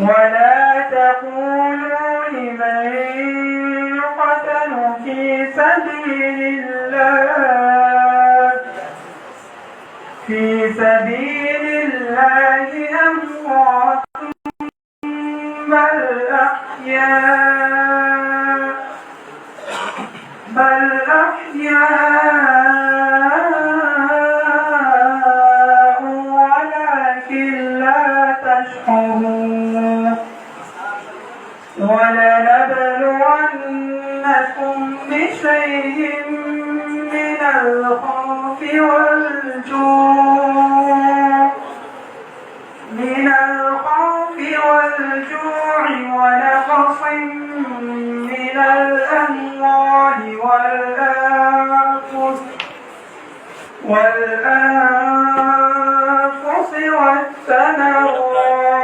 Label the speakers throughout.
Speaker 1: ولا تقولوا لمن يقتل في سبيل الله. في سبيل الله أموات بل أحياء. بل أحياء. ولنبلونكم بشيء من الخوف والجوع. من الخوف والجوع ونقص من الأموال والأنفس والأنفس والثمرات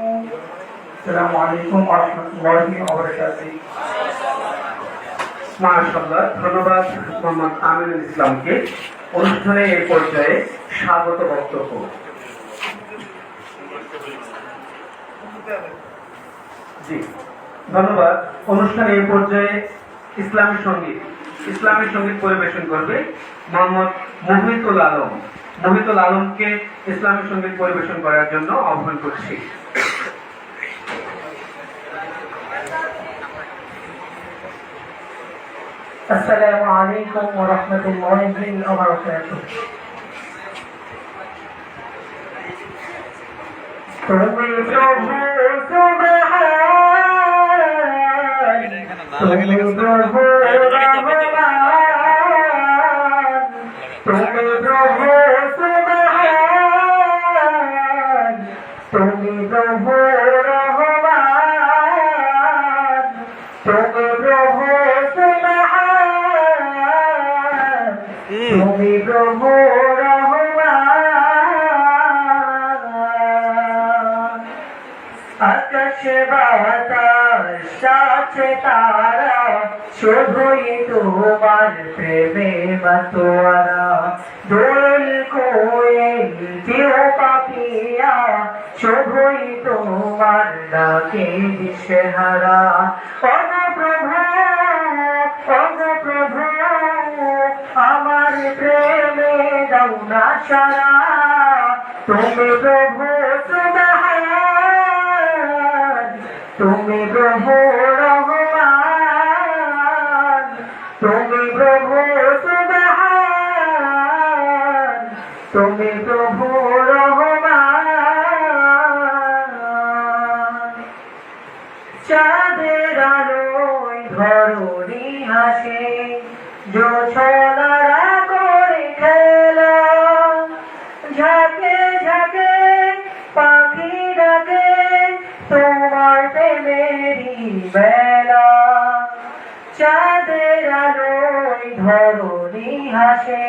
Speaker 1: السلام عليكم ورحمة الله وبركاته
Speaker 2: মাশাআল্লাহ ধন্যবাদ মোহাম্মদ আমিনুল ইসলামকে অনুষ্ঠানে এই পর্যায়ে স্বাগত বক্তব্য জি ধন্যবাদ অনুষ্ঠানে এই পর্যায়ে ইসলামী সঙ্গীত ইসলামী সঙ্গীত পরিবেশন করবে মোহাম্মদ মোহিতুল আলম মোহিতুল আলমকে ইসলামী সঙ্গীত পরিবেশন করার জন্য আহ্বান করছি
Speaker 1: السلام عليكم ورحمة الله وبركاته তুমি প্রভু সুবহান তুমি প্রভু তুমি প্রভু আকাশে বাতাস সাথে তারা, শুধুই তোমার প্রেমে মাতোয়ারা। দোল কোয়েল দিও পাপিয়া, শুধুই তোমার ডাকে দিশেহারা। সারা তুমি প্রভু তুমি প্রভু বেলা, চাঁদের আলোয় ধরণি হাসে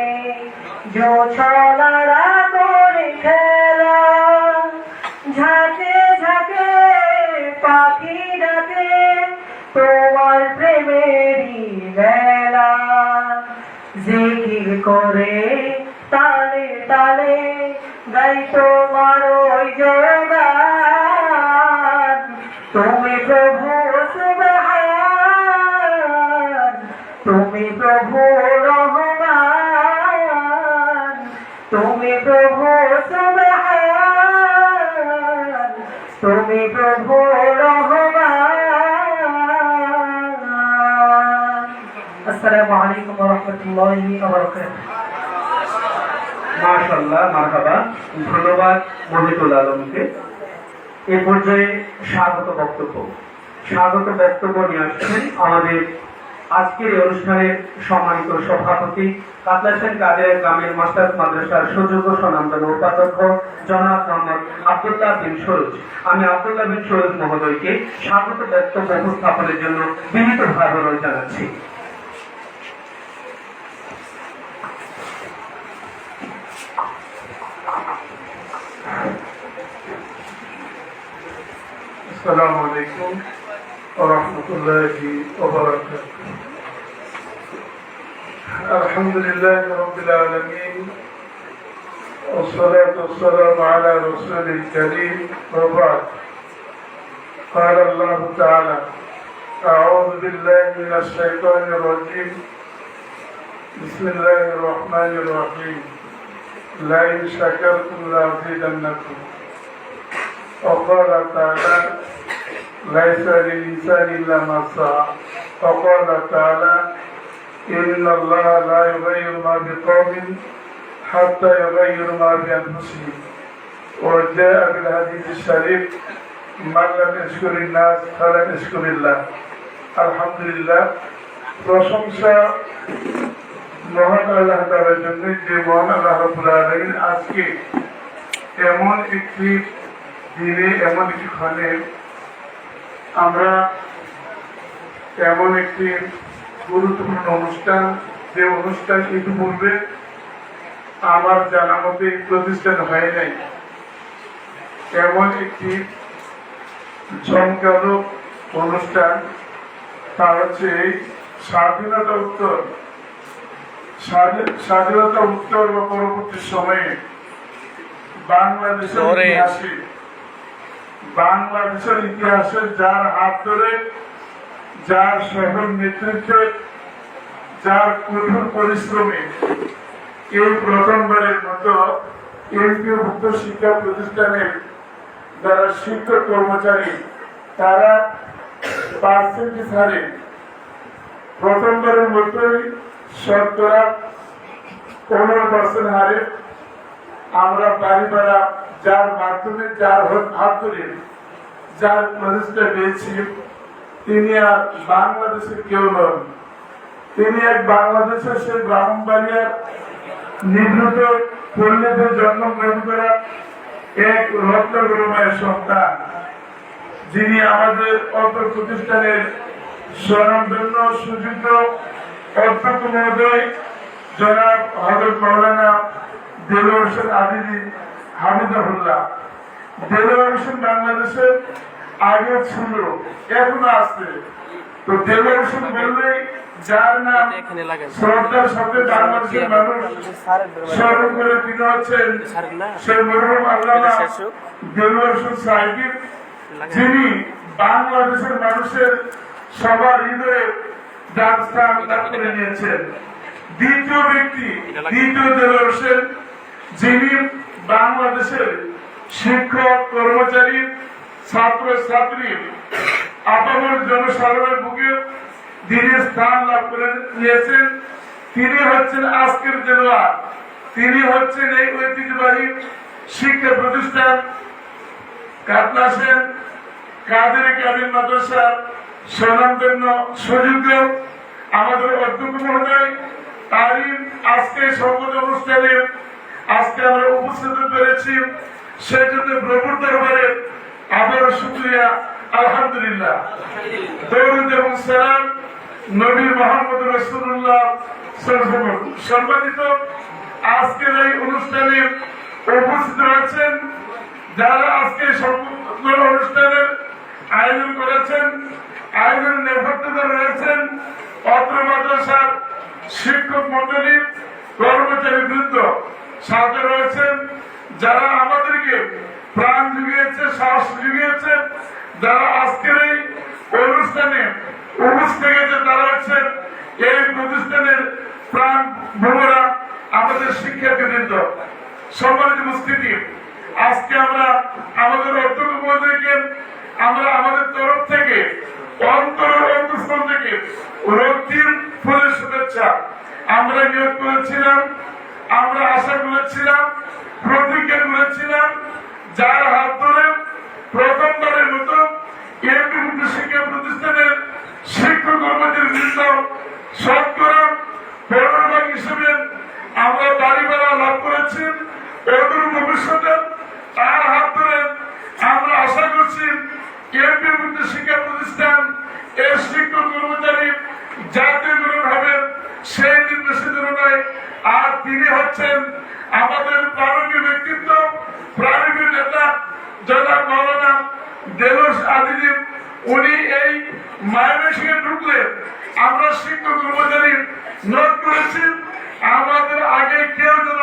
Speaker 1: জোছনারা করে খেলা। ঝাঁকে ঝাঁকে পাখি ডাকে তোমার প্রেমেরই বেলা। জিকির করে তালে তালে, গাই তোমার ওই জয়গান। তুমি প্রভু তুমি প্রভু রহমান, তুমি প্রভু তুমি প্রভু
Speaker 2: ধন্যবাদ এ পর্যায়ে স্বাগত বক্তব্য। স্বাগত বক্তব্য নিয়ে আমাদের আজকের এই অনুষ্ঠানে সম্মানিত সভাপতি কাতলাসেন কাদের গ্রামের মাস্টার মাদ্রাসার সুযোগ্য সনামজন উপাধ্যক্ষ জনাব মোহাম্মদ আব্দুল্লাহ বিন সরোজ। আমি আব্দুল্লাহ বিন সরোজ মহোদয়কে স্বাগত বক্তব্য উপস্থাপনের জন্য বিনীতভাবে অনুরোধ জানাচ্ছি।
Speaker 3: আসসালামু আলাইকুম। ورحمة الله وبركاته. الحمد لله رب العالمين والصلاة والسلام على رسول الكريم وبعد. قال الله تعالى أعوذ بالله من الشيطان الرجيم. بسم الله الرحمن الرحيم. لئن شكرتم لأزيدنكم وقال تعالى ليس للإنسان إلا ما سعى وقال تعالى إن الله لا يغير ما بقوم حتى يغير ما بأنفسهم وجاء بالحديث الشريف من لم يشكر الناس فلم يشكر الله الحمد لله প্রশংসা মহান আল্লাহ তাআলার জন্য যে মহান আল্লাহ রাব্বুল আলামিন আজকে এমন একটি দিনে এমন একটি ক্ষণে আমরা এমন একটি গুরুত্বপূর্ণ অনুষ্ঠান যে অনুষ্ঠান ইতিপূর্বে আমার জানা মতে প্রতিষ্ঠান হয় নাই। এমন একটি জমকালো অনুষ্ঠান তা হচ্ছে এই স্বাধীনতা উত্তর। স্বাধী- স্বাধীনতা উত্তর বা পরবর্তী সময়ে বাংলাদেশের ইতিহাসে বাংলাদেশের ইতিহাসে যার হাত ধরে, যার সফল নেতৃত্বে, যার কঠোর পরিশ্রমে এই প্রথমবারের মতো এমপিভুক্ত শিক্ষা প্রতিষ্ঠানের যারা শিক্ষক কর্মচারী, তারা পার্সেন্টেজ হারে প্রথমবারের মতোই শতকরা পনেরো পার্সেন্ট হারে আমরা বাড়ি বেড়া যার মাধ্যমে, যার হাত- যার প্রতিষ্ঠা পেয়েছি, তিনি আর বাংলাদেশের কেউ নন। তিনি এক বাংলাদেশের সেই ব্রাহ্মণবাড়িয়ার নিভৃত পল্লীতে জন্মগ্রহণ করা এক রত্নগুরুমায়ের সন্তান, যিনি আমাদের অর্থ প্রতিষ্ঠানের স্বনামধন্য সুযুক্ত অধ্যক্ষ মহোদয় জনাব হজরত মৌলানা দেলোয়ার হোসেন হামিদাহুল্লাহ আগে ছিল এখনও আছে। তো দেলোয়ার হোসেন বললেই যার নাম শ্রদ্ধার সাথে বাংলাদেশের মানুষ স্মরণ করে তিনি হচ্ছেন সেই মরহুম আল্লামা দেলোয়ার হোসেন সাহেব। যিনি বাংলাদেশের মানুষের সবার হৃদয়ে স্থান করে নিয়েছেন। দ্বিতীয় ব্যক্তি দ্বিতীয় যিনি বাংলাদেশের শিক্ষক, কর্মচারী ছাত্র ছাত্রী আপামর জনসাধারণের বুকে দিনে স্থান লাভ করে নিয়েছেন। তিনি হচ্ছেন আজকের দেলোয়ার তিনি হচ্ছেন এই ঐতিহ্যবাহী শিক্ষা প্রতিষ্ঠান কাতলাসেন কাদের কাবিল মাদ্রাসা, স্বনামধন্য সুযোগ্য আমাদের অধ্যক্ষ মহোদয় তারই আজকে সংবাদ অনুষ্ঠানে আজকে আমরা উপস্থিত পেরেছি সেই জন্য প্রভুর দরবারে আবারও শুক্রিয়া, আলহামদুলিল্লাহ। এবং সালাম মোহাম্মদ রসুল্লাহ সম্মানিত, আজকের এই অনুষ্ঠানে উপস্থিত আছেন যারা আজকে অনুষ্ঠানের আয়োজন করেছেন, আয়োজনের নেপথ্যে রয়েছেন অত্র মাদ্রাসার শিক্ষক মন্ডলী কর্মচারী বৃন্দ সাথে রয়েছেন যারা আমাদেরকে প্রাণ জুগিয়েছে, সাহস জুগিয়েছে, যারা আজকের এই অনুষ্ঠানে উপস্থিত গেছে তারা হচ্ছেন এই প্রতিষ্ঠানের প্রাণ ভূমরা আমাদের শিক্ষার্থীবৃন্দ। সম্মানিত উপস্থিতি, আজকে আমরা আমাদের অধ্যক্ষ মহোদয়কে, আমরা আমাদের তরফ থেকে অন্তর অন্তঃস্থল থেকে রক্তিম ফুলের শুভেচ্ছা আমরা নিয়োগ করেছিলাম। আমরা আশা করেছিলাম, প্রতিজ্ঞা করেছিলাম, যার হাত ধরে প্রথমবারের মতো শিক্ষা প্রতিষ্ঠানের শিক্ষক কর্মচারীর বৃন্দ শতকরা পনেরো ভাগ হিসেবে আমরা বাড়ি ভাড়া লাভ করেছি। অদূর ভবিষ্যতে তার হাত ধরে আমরা আশা করছি এমপি শিক্ষা প্রতিষ্ঠান এর শিক্ষক কর্মচারী জাতীয়করণ হবে সেই আর তিনি হচ্ছেন আমাদের প্রাণী ব্যক্তিত্ব প্রাণী নেতা, জনাব মৌলানা দেবস আদিদীপ উনি এই মায়ামেশিকে ঢুকলে আমরা শিক্ষক কর্মচারী নোট করেছি। আমাদের আগে কেউ যেন